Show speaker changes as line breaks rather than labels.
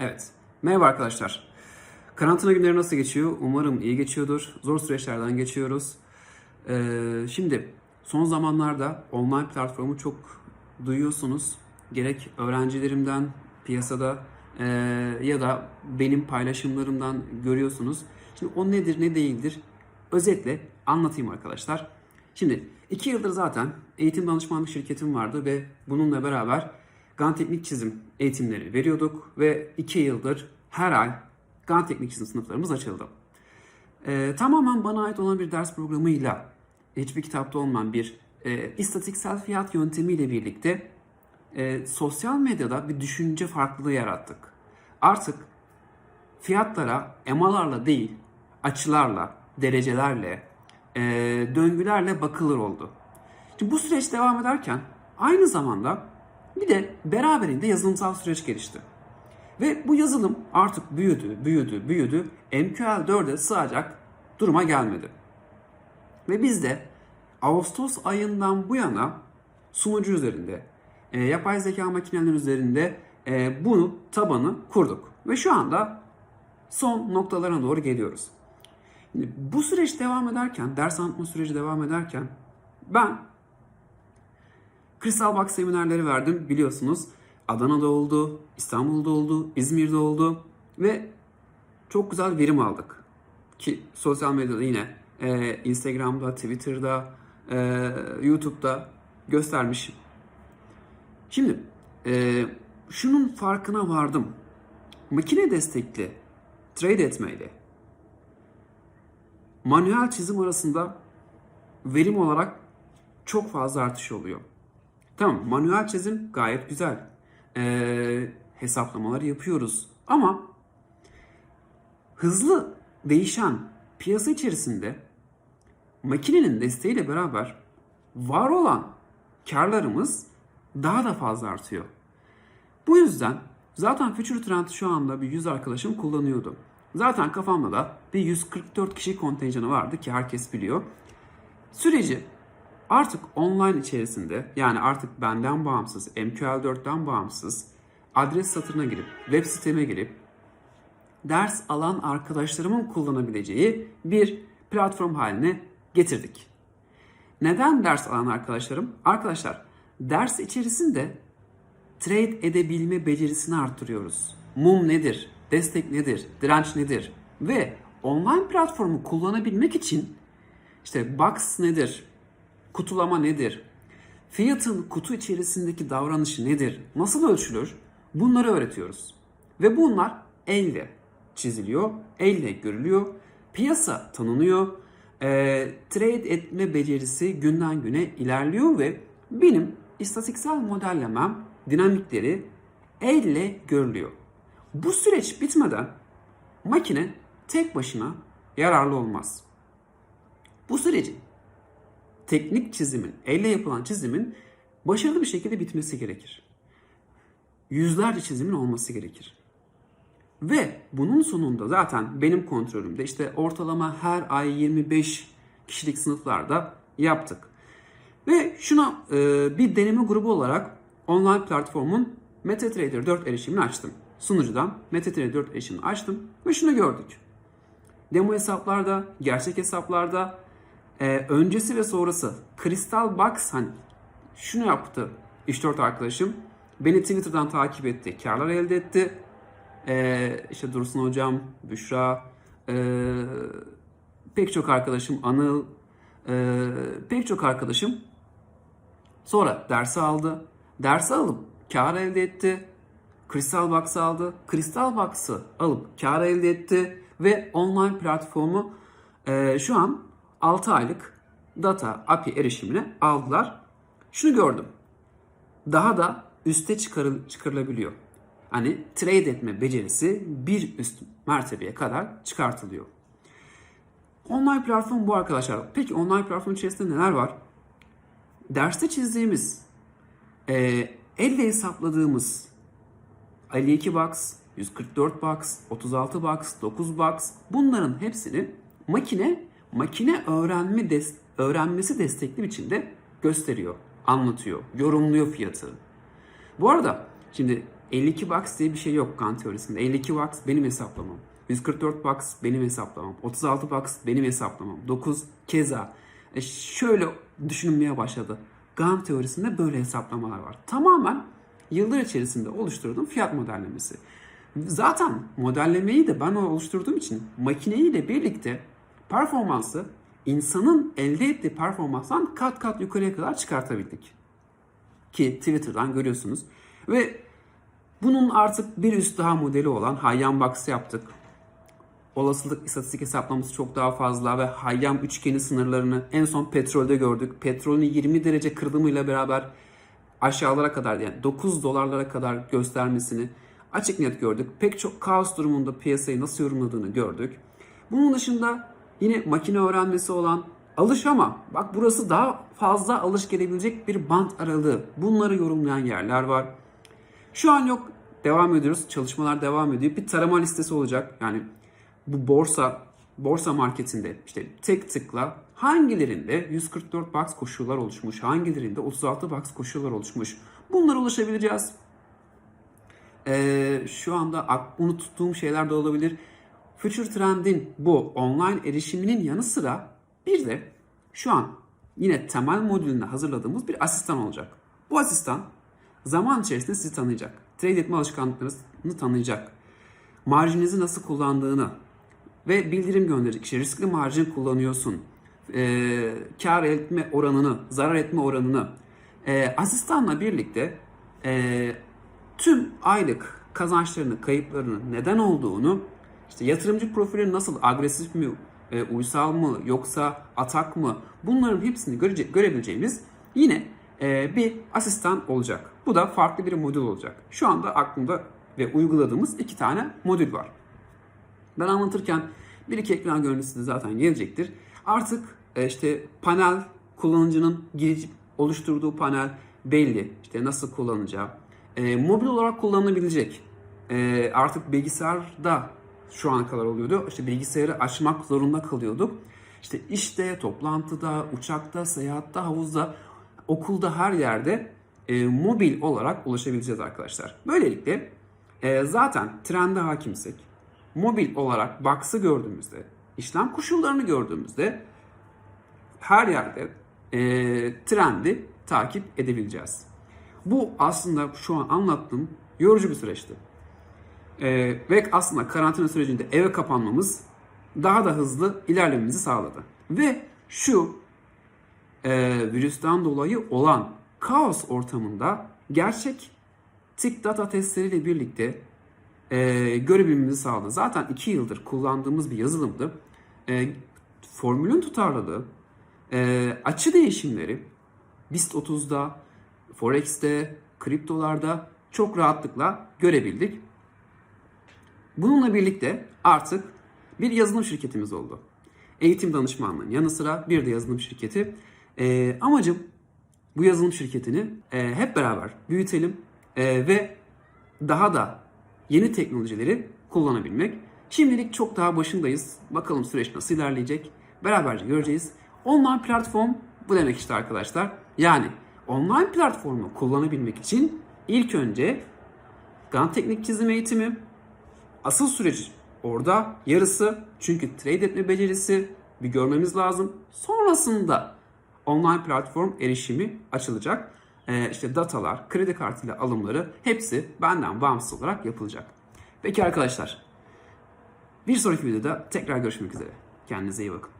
Evet. Merhaba arkadaşlar. Karantina günleri nasıl geçiyor? Umarım iyi geçiyordur. Zor süreçlerden geçiyoruz. Ee, şimdi son zamanlarda online platformu çok duyuyorsunuz. Gerek öğrencilerimden, piyasada ee, ya da benim paylaşımlarımdan görüyorsunuz. Şimdi o nedir ne değildir? Özetle anlatayım arkadaşlar. Şimdi iki yıldır zaten eğitim danışmanlık şirketim vardı ve bununla beraber GAN teknik çizim eğitimleri veriyorduk ve iki yıldır her ay GAN teknik çizim sınıflarımız açıldı. Ee, tamamen bana ait olan bir ders programıyla hiçbir kitapta olmayan bir e, istatistiksel fiyat yöntemiyle birlikte e, sosyal medyada bir düşünce farklılığı yarattık. Artık fiyatlara emalarla değil, açılarla, derecelerle, e, döngülerle bakılır oldu. Şimdi bu süreç devam ederken aynı zamanda bir de beraberinde yazılımsal süreç gelişti. Ve bu yazılım artık büyüdü, büyüdü, büyüdü. MQL 4'e sığacak duruma gelmedi. Ve biz de Ağustos ayından bu yana sunucu üzerinde, e, yapay zeka makineleri üzerinde e, bunu tabanı kurduk. Ve şu anda son noktalarına doğru geliyoruz. Şimdi bu süreç devam ederken, ders anlatma süreci devam ederken ben Crystal Box seminerleri verdim biliyorsunuz. Adana'da oldu, İstanbul'da oldu, İzmir'de oldu ve çok güzel verim aldık. Ki sosyal medyada yine e, Instagram'da, Twitter'da, e, YouTube'da göstermişim. Şimdi e, şunun farkına vardım. Makine destekli trade etmeyle manuel çizim arasında verim olarak çok fazla artış oluyor. Tamam manuel çizim gayet güzel. Ee, hesaplamalar yapıyoruz. Ama hızlı değişen piyasa içerisinde makinenin desteğiyle beraber var olan karlarımız daha da fazla artıyor. Bu yüzden zaten Future Trend şu anda bir 100 arkadaşım kullanıyordu. Zaten kafamda da bir 144 kişi kontenjanı vardı ki herkes biliyor. Süreci artık online içerisinde yani artık benden bağımsız, MQL4'ten bağımsız adres satırına girip, web siteme girip ders alan arkadaşlarımın kullanabileceği bir platform haline getirdik. Neden ders alan arkadaşlarım? Arkadaşlar ders içerisinde trade edebilme becerisini arttırıyoruz. Mum nedir? Destek nedir? Direnç nedir? Ve online platformu kullanabilmek için işte box nedir? Kutulama nedir? Fiyatın kutu içerisindeki davranışı nedir? Nasıl ölçülür? Bunları öğretiyoruz. Ve bunlar elle çiziliyor, elle görülüyor. Piyasa tanınıyor. E, trade etme becerisi günden güne ilerliyor ve benim istatistiksel modellemem dinamikleri elle görülüyor. Bu süreç bitmeden makine tek başına yararlı olmaz. Bu sürecin teknik çizimin, elle yapılan çizimin başarılı bir şekilde bitmesi gerekir. Yüzlerce çizimin olması gerekir. Ve bunun sonunda zaten benim kontrolümde işte ortalama her ay 25 kişilik sınıflarda yaptık. Ve şuna e, bir deneme grubu olarak online platformun MetaTrader 4 erişimini açtım. Sunucudan MetaTrader 4 erişimini açtım ve şunu gördük. Demo hesaplarda, gerçek hesaplarda e, öncesi ve sonrası Crystal Box hani şunu yaptı 3-4 arkadaşım. Beni Twitter'dan takip etti, karlar elde etti. E, işte Dursun Hocam, Büşra, e, pek çok arkadaşım, Anıl, e, pek çok arkadaşım sonra dersi aldı. Dersi alıp kar elde etti. Crystal Box'ı aldı. Crystal Box'ı alıp kar elde etti ve online platformu e, şu an 6 aylık data API erişimine aldılar. Şunu gördüm. Daha da üste çıkarıl, çıkarılabiliyor. Hani trade etme becerisi bir üst mertebeye kadar çıkartılıyor. Online platform bu arkadaşlar. Peki online platform içerisinde neler var? Derste çizdiğimiz, e, elle hesapladığımız 52 box, 144 box, 36 box, 9 box bunların hepsini makine makine öğrenme des, öğrenmesi destekli biçimde gösteriyor, anlatıyor, yorumluyor fiyatı. Bu arada şimdi 52 box diye bir şey yok Gantt teorisinde. 52 box benim hesaplamam. 144 box benim hesaplamam. 36 box benim hesaplamam. 9 keza. E şöyle düşünülmeye başladı. Gantt teorisinde böyle hesaplamalar var. Tamamen yıllar içerisinde oluşturduğum fiyat modellemesi. Zaten modellemeyi de ben oluşturduğum için makineyi de birlikte performansı insanın elde ettiği performanstan kat kat yukarıya kadar çıkartabildik. Ki Twitter'dan görüyorsunuz. Ve bunun artık bir üst daha modeli olan Hayyan Box yaptık. Olasılık istatistik hesaplaması çok daha fazla ve Hayyam üçgeni sınırlarını en son petrolde gördük. Petrolün 20 derece kırılımıyla beraber aşağılara kadar yani 9 dolarlara kadar göstermesini açık net gördük. Pek çok kaos durumunda piyasayı nasıl yorumladığını gördük. Bunun dışında yine makine öğrenmesi olan alış ama bak burası daha fazla alış gelebilecek bir bant aralığı. Bunları yorumlayan yerler var. Şu an yok. Devam ediyoruz. Çalışmalar devam ediyor. Bir tarama listesi olacak. Yani bu borsa borsa marketinde işte tek tıkla hangilerinde 144 box koşullar oluşmuş, hangilerinde 36 box koşullar oluşmuş. Bunlara ulaşabileceğiz. Ee, şu anda unuttuğum şeyler de olabilir. Future Trend'in bu online erişiminin yanı sıra bir de şu an yine temel modülünde hazırladığımız bir asistan olacak. Bu asistan zaman içerisinde sizi tanıyacak. Trade etme alışkanlıklarınızı tanıyacak. Marjinizi nasıl kullandığını ve bildirim gönderecek. İşte riskli marjin kullanıyorsun. Ee, kar etme oranını, zarar etme oranını. Ee, asistanla birlikte e, tüm aylık kazançlarını, kayıplarını neden olduğunu, işte yatırımcı profili nasıl agresif mi, e, uysal mı yoksa atak mı bunların hepsini görece, görebileceğimiz yine e, bir asistan olacak. Bu da farklı bir modül olacak. Şu anda aklımda ve uyguladığımız iki tane modül var. Ben anlatırken bir iki ekran görüntüsü de zaten gelecektir. Artık e, işte panel kullanıcının giriş oluşturduğu panel belli. İşte nasıl kullanacağı. E, mobil olarak kullanılabilecek. E, artık bilgisayarda şu ana kadar oluyordu. İşte bilgisayarı açmak zorunda kalıyorduk. İşte işte, toplantıda, uçakta, seyahatte, havuzda, okulda her yerde e, mobil olarak ulaşabileceğiz arkadaşlar. Böylelikle e, zaten trende hakimsek, mobil olarak box'ı gördüğümüzde, işlem koşullarını gördüğümüzde her yerde e, trendi takip edebileceğiz. Bu aslında şu an anlattığım yorucu bir süreçti. E, ve aslında karantina sürecinde eve kapanmamız daha da hızlı ilerlememizi sağladı. Ve şu e, virüsten dolayı olan kaos ortamında gerçek tik data testleriyle birlikte e, görebilmemizi sağladı. Zaten 2 yıldır kullandığımız bir yazılımdı. E, formülün tutarlılığı, e, açı değişimleri BIST 30'da, Forex'te, kriptolarda çok rahatlıkla görebildik. Bununla birlikte artık bir yazılım şirketimiz oldu. Eğitim danışmanlığının yanı sıra bir de yazılım şirketi. E, amacım bu yazılım şirketini e, hep beraber büyütelim e, ve daha da yeni teknolojileri kullanabilmek. Şimdilik çok daha başındayız. Bakalım süreç nasıl ilerleyecek. Beraberce göreceğiz. Online platform bu demek işte arkadaşlar. Yani online platformu kullanabilmek için ilk önce GAN teknik çizim eğitimi, asıl süreç orada yarısı çünkü trade etme becerisi bir görmemiz lazım. Sonrasında online platform erişimi açılacak. Ee, işte datalar, kredi kartıyla alımları hepsi benden bağımsız olarak yapılacak. Peki arkadaşlar bir sonraki videoda tekrar görüşmek üzere. Kendinize iyi bakın.